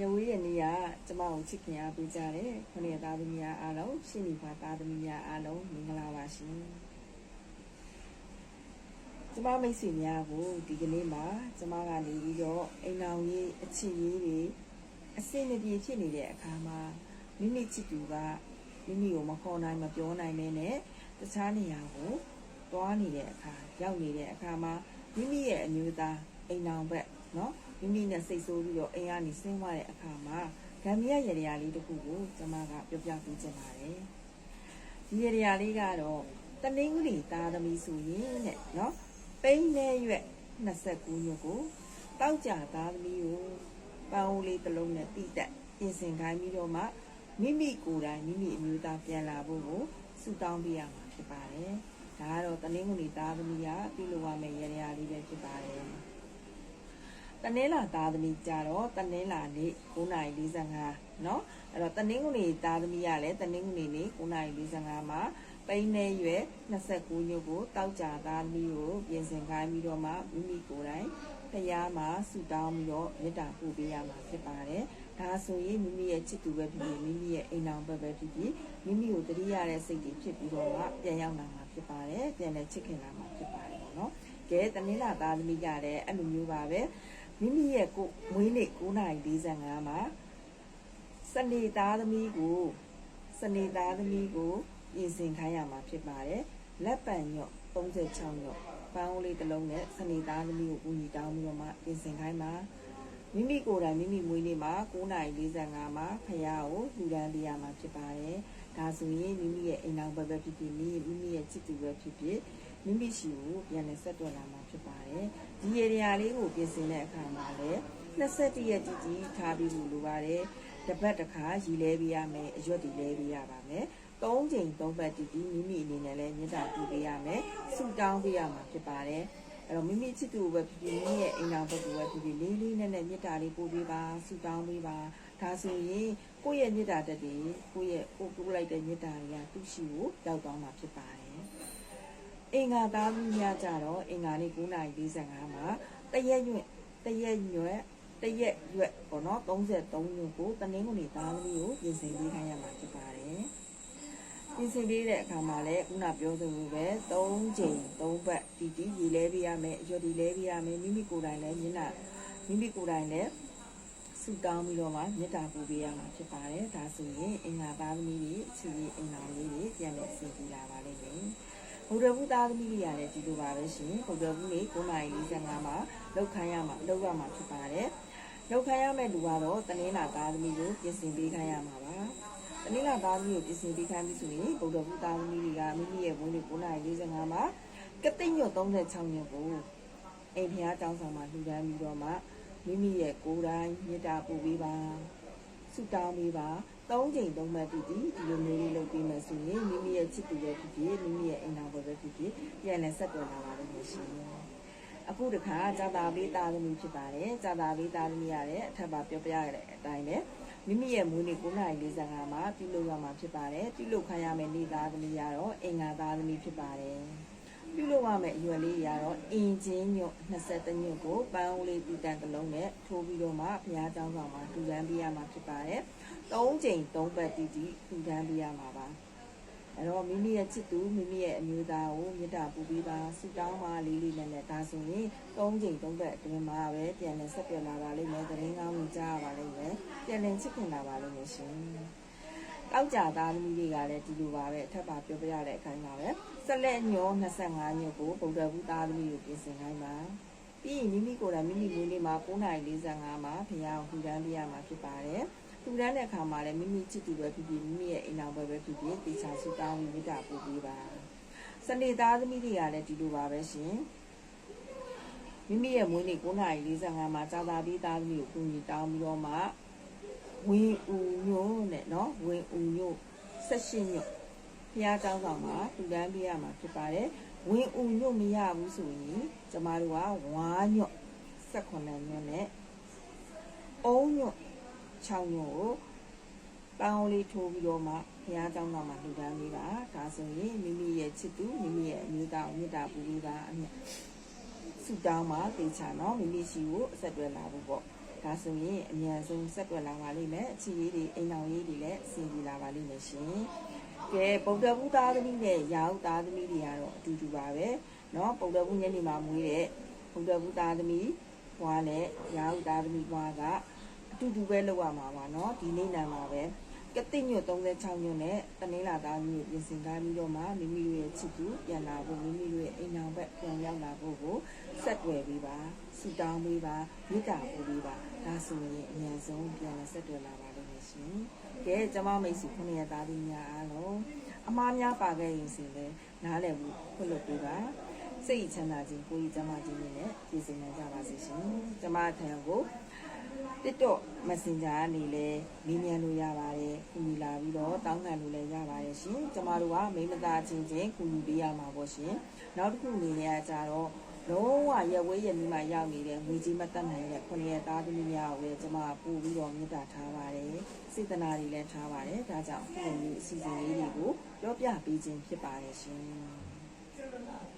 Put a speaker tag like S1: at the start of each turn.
S1: ရဝေးရဲ့နေရာကျမကိုချစ်ခင်အားပေးကြတယ်ခொနည်းသားသမီးများအားလုံးရှင်းနေပါသားသမီးများအားလုံးမင်္ဂလာပါရှင်ကျမမိတ်ဆွေများကိုဒီကနေ့မှာကျမကနေပြီးတော့အိမ်အောင်ရေးအချစ်ရေးတွေအစင်မပြေဖြစ်နေတဲ့အခါမှာမိမိချစ်သူကမိမိကိုမခေါ်နိုင်မပြောနိုင်နေနဲ့တခြားနေရာကိုသွားနေတဲ့အခါရောက်နေတဲ့အခါမှာမိမိရဲ့အမျိုးသားအိမ်အောင်ဘက်နော် မိမိနဲ့စိတ်ဆိုးပြီးတော့အိမ်ကနေဆင်းသွားတဲ့အခါမှာဂမ်ဘီယာရေရာလေးတစ်ခုကိုကျွန်မကပြောပြပေးချင်ပါတယ်။ဒီရေရာလေးကတော့တနင်္ဂနွေသားသမီးဆိုရင်တဲ့နော်ပိန်းနဲ့ရွက်29ညကိုတောက်ကြသားသမီးကိုပန်းအိုးလေးတစ်လုံးနဲ့တိတက်ပြင်ဆင်ခိုင်းပြီးတော့မှမိမိကိုယ်တိုင်မိမိအမျိုးသားပြန်လာဖို့ကိုဆုတောင်းပေးရမှာဖြစ်ပါတယ်။ဒါကတော့တနင်္ဂနွေသားသမီးကပြုလုပ်ရမယ့်ရေရာလေးပဲဖြစ်ပါတယ်။ တနင်္လာသားသမီးကြတော့တနင်္လာနေ့9:45เนาะအဲ့တော့တနင်္ဂနွေသားသမီးရလဲတနင်္ဂနွေနေ့9:45မှာပိန်းနေရွယ်29ညကိုတောက်ကြသားသမီးကိုပြင်ဆင်ခိုင်းပြီးတော့မှမိမိကိုယ်တိုင်တရားမှာဆူတောင်းပြီးတော့မေတ္တာပို့ပေးရမှာဖြစ်ပါတယ်ဒါဆိုရင်မိမိရဲ့ချစ်သူပဲဖြစ်ဖြစ်မိမိရဲ့အိမ်တော်ပဲပဲဖြစ်ဖြစ်မိမိကိုတတိရတဲ့စိတ်တွေဖြစ်ပြီးတော့မှပြန်ရောက်လာမှာဖြစ်ပါတယ်ပြန်လဲချစ်ခင်လာမှာဖြစ်ပါတယ်ပေါ့နော်ကဲတနင်္လာသားသမီးကြတဲ့အဲ့လိုမျိုးပါပဲ မိမိရဲ့ကိုမွေးနေ့9:45မှာစနေသားသမီးကိုစနေသားသမီးကိုပြင်ဆင်ခိုင်းရမှာဖြစ်ပါတယ်လက်ပံညော့36ညော့ပန်းအိုးလေးတစ်လုံးနဲ့စနေသားသမီးကိုကူညီတောင်းပြီးတော့မှပြင်ဆင်ခိုင်းပါမိမိကိုယ်တိုင်မိမိမွေးနေ့မှာ9:45မှာဖယားကိုလှူဒန်းပေးရမှာဖြစ်ပါတယ်ဒါဆိုရင်မိမိရဲ့အိမ်တော်ဘက်ပဲဖြစ်ဖြစ်မိမိမိရဲ့ချစ်သူပဲဖြစ်ဖြစ် မိမိရှိကိုပြန်လည်ဆက်တွယ်လာမှာဖြစ်ပါတယ်ဒီရေရာလေးကိုပြင်ဆင်တဲ့အခါမှာလည်း21ရက်တည်တည်ထားပြီးလို့လိုပါတယ်တပတ်တစ်ခါရီလဲပေးရမယ်အရွက်ဒီလဲပေးရပါမယ်၃ချိန်၃ပတ်တည်တည်မိမိအနေနဲ့လည်းမြတ်တာပြုပေးရမယ်ဆူတောင်းပေးရမှာဖြစ်ပါတယ်အဲ့တော့မိမိချစ်သူပဲဖြစ်ဖြစ်မိရဲ့အိမ်တော်ဘက်ကိုပဲဖြစ်ဖြစ်လေးလေးနက်နက်မြတ်တာလေးပို့ပေးပါဆူတောင်းပေးပါဒါဆိုရင်ကိုယ့်ရဲ့မြတ်တာတက်တွေကိုယ့်ရဲ့ကိုပို့လိုက်တဲ့မြတ်တာတွေကသူ့ရှိကိုရောက်သွားမှာဖြစ်ပါတယ် အင်္ဂါသားသမီးများကြတော့အင်္ဂါနေ့9:45မှာတရက်ရွက်တရက်ရွက်တရက်ရွက်ပေါ့နော်33ညကိုတနင်္ဂနွေသားသမီးကိုပြင်ဆင်ပေးခိုင်းရမှာဖြစ်ပါတယ်ပြင်ဆင်ပေးတဲ့အခါမှာလည်းခုနပြောသလိုပဲ3ချိန်3ပတ်တီတီရေလဲပေးရမယ်အရွက်ဒီလဲပေးရမယ်မိမိကိုယ်တိုင်လည်းမျက်နှာမိမိကိုယ်တိုင်လည်းဆူတောင်းပြီးတော့မှမေတ္တာပို့ပေးရမှာဖြစ်ပါတယ်ဒါဆိုရင်အင်္ဂါသားသမီးတွေအချစ်ရေးအင်္ဂါလေးတွေပြန်လည်ဆင်ပြေလာပါလိမ့်မယ် ဗုဒ္ဓဘုသားသမီးတွေရတယ်ဒီလိုပါပဲရှင်ဗုဒ္ဓဘုနေ့9:45မှာလောက်ခိုင်းရမှာလောက်ရမှာဖြစ်ပါတယ်လောက်ခိုင်းရမယ့်လူကတော့တနင်္လာသားသမီးကိုပြင်ဆင်ပေးခိုင်းရမှာပါတနင်္လာသားသမီးကိုပြင်ဆင်ပေးခိုင်းပြီဆိုရင်ဗုဒ္ဓဘုသားသမီးတွေကမိမိရဲ့ဘုန်းကြီး9:45မှာကတိညွတ်36ညွတ်ကိုအိမ်ဖျားကျောင်းဆောင်မှာလှူဒန်းပြီးတော့မှမိမိရဲ့ကိုယ်တိုင်မေတ္တာပို့ပေးပါဆုတောင်းပေးပါ ၃ချိန်၃မှတ်တူဒီဒီလိုမျိုးလေးလုပ်ပေးမယ်ဆိုရင်မိမိရဲ့ချစ်သူပဲဖြစ်ဖြစ်မိမိရဲ့အိမ်တော်ပဲဖြစ်ဖြစ်ပြန်လဲဆက်သွယ်လာပါလိမ့်မယ်ရှင်အခုတခါဇာတာလေးသားသမီးဖြစ်ပါတယ်ဇာတာလေးသားသမီးရတဲ့အထက်ပါပြောပြရတဲ့အတိုင်းပဲမိမိရဲ့မွေးနေ့9:45မှာပြုလုပ်ရမှာဖြစ်ပါတယ်ပြုလုပ်ခိုင်းရမယ့်နေ့သားသမီးရတော့အင်္ဂါသားသမီးဖြစ်ပါတယ် ပြုလုပ်ရမယ့်အရွယ်လေးရတော့အင်ဂျင်ညွတ်23ညွတ်ကိုပန်းအိုးလေးတည်တံတစ်လုံးနဲ့ထိုးပြီးတော့မှဘုရားကျောင်းဆောင်မှာတူတန်းပေးရမှာဖြစ်ပါတယ်၃ချိန်၃ပတ်တည်တည်တူတန်းပေးရမှာပါအဲ့တော့မိမိရဲ့ချစ်သူမိမိရဲ့အမျိုးသားကိုမေတ္တာပူပေးပါဆုတောင်းပါလေးလေးနဲ့နဲ့ဒါဆိုရင်၃ချိန်၃ပတ်အတွင်းမှာပဲပြန်လည်ဆက်ပြတ်လာပါလိမ့်မယ်သတင်းကောင်းကိုကြားရပါလိမ့်မယ်ပြန်လည်ချစ်ခင်လာပါလိမ့်မယ်ရှင် တောက်ကြသားသမီးတွေကလည်းဒီလိုပါပဲအထက်ပါပြောပြရတဲ့အခိုင်းပါပဲဆက်လက်ညော25ညကိုဗုဒ္ဓဘုသားသမီးကိုပြင်ဆင်ခိုင်းပါပြီးရင်မိမိကိုယ်တိုင်မိမိမွေးနေ့မှာ9:45မှာဖခင်ကိုထူတန်းပြရမှာဖြစ်ပါတယ်ထူတန်းတဲ့အခါမှာလည်းမိမိချစ်သူပဲဖြစ်ဖြစ်မိမိရဲ့အိမ်တော်ပဲပဲဖြစ်ဖြစ်တေချာဆုတောင်းပြီးမေတ္တာပို့ပေးပါစနေသားသမီးတွေကလည်းဒီလိုပါပဲရှင်မိမိရဲ့မွေးနေ့9:45မှာဇာတာပြီးသားသမီးကိုကူညီတောင်းပြီးတော့မှ ဝင်းဦးညို့နဲ့နော်ဝင်းဦးညို့ဆက်ရှင်ညို့ဘုရားကျောင်းဆောင်မှာတူတန်းပေးရမှာဖြစ်ပါတယ်ဝင်းဦးညို့မရဘူးဆိုရင်ကျမတို့ကဝါညို့18ညို့နဲ့အုံးညို့6ညို့ကိုပန်းလေးထိုးပြီးတော့မှဘုရားကျောင်းဆောင်မှာတူတန်းပေးပါဒါဆိုရင်မိမိရဲ့ချစ်သူမိမိရဲ့အမျိုးသားကိုမေတ္တာပူပေးပါအမြတ်ဆုတောင်းပါတေချာနော်မိမိရှိကိုအဆက်တွဲလာဖို့ပေါ့ ဒါဆိုရင်အမြန်ဆုံးဆက်တွယ်လာပါလိမ့်မယ်အချစ်ရေးတွေအိမ်အောင်ရေးတွေလည်းအဆင်ပြေလာပါလိမ့်မယ်ရှင်ကဲဗုဒ္ဓဘုသားသမီးနဲ့ရာဟုသားသမီးတွေကတော့အတူတူပါပဲเนาะဗုဒ္ဓဘုညနေမှာမွေးတဲ့ဗုဒ္ဓဘုသားသမီးဘွားနဲ့ရာဟုသားသမီးဘွားကအတူတူပဲလောက်ရမှာပါเนาะဒီနေ့နာမှာပဲ ကတိညွတ်36ညွတ်နဲ့တနင်္လာသားမျိုးပြင်ဆင်ထားပြီးတော့မှမိမိတို့ရဲ့ချစ်သူပြန်လာဖို့မိမိတို့ရဲ့အိမ်အောင်ဘက်ပြန်ရောက်လာဖို့ကိုဆက်တွယ်ပေးပါဆူတောင်းပေးပါမေတ္တာပို့ပေးပါဒါဆိုရင်အများဆုံးပြန်လာဆက်တွယ်လာပါလိမ့်မယ်ရှင်ကဲကျမမိတ်ဆွေခုနှစ်ရက်သားလေးများအားလုံးအမားများပါခဲ့ရင်စင်လဲနားလည်ဘူးခွင့်လွှတ်ပေးပါစိတ်ချမ်းသာခြင်းကိုယ်ကြီးကျမခြင်းနဲ့ပြည့်စုံနိုင်ကြပါစေရှင်ကျမထံကို TikTok Messenger ကနေလည်းမေးမြန်းလို့ရပါတယ်။ကူညီလာပြီး တော့တောင်းခံလို့လည်းရပါတယ်ရှင်။ကျမတို့ကမိမသားချင်းချင်းကူညီပေးရမှာပေါ့ရှင်။နောက်တစ်ခုအနေနဲ့ကကြတော့လုံးဝရက်ဝဲရမီမှာရောက်နေတဲ့ငွေကြီးမတက်နိုင်တဲ့ခုနှစ်ရက်သားသမီးများကိုလည်းကျမပို့ပြီးတော့မြတ်တာထားပါတယ်။စေတနာတွေလည်းထားပါတယ်။ဒါကြောင့်ခုလိုမျိုးအစီအစဉ်လေးတွေကိုပြောပြပေးခြင်းဖြစ်ပါတယ်ရှင်။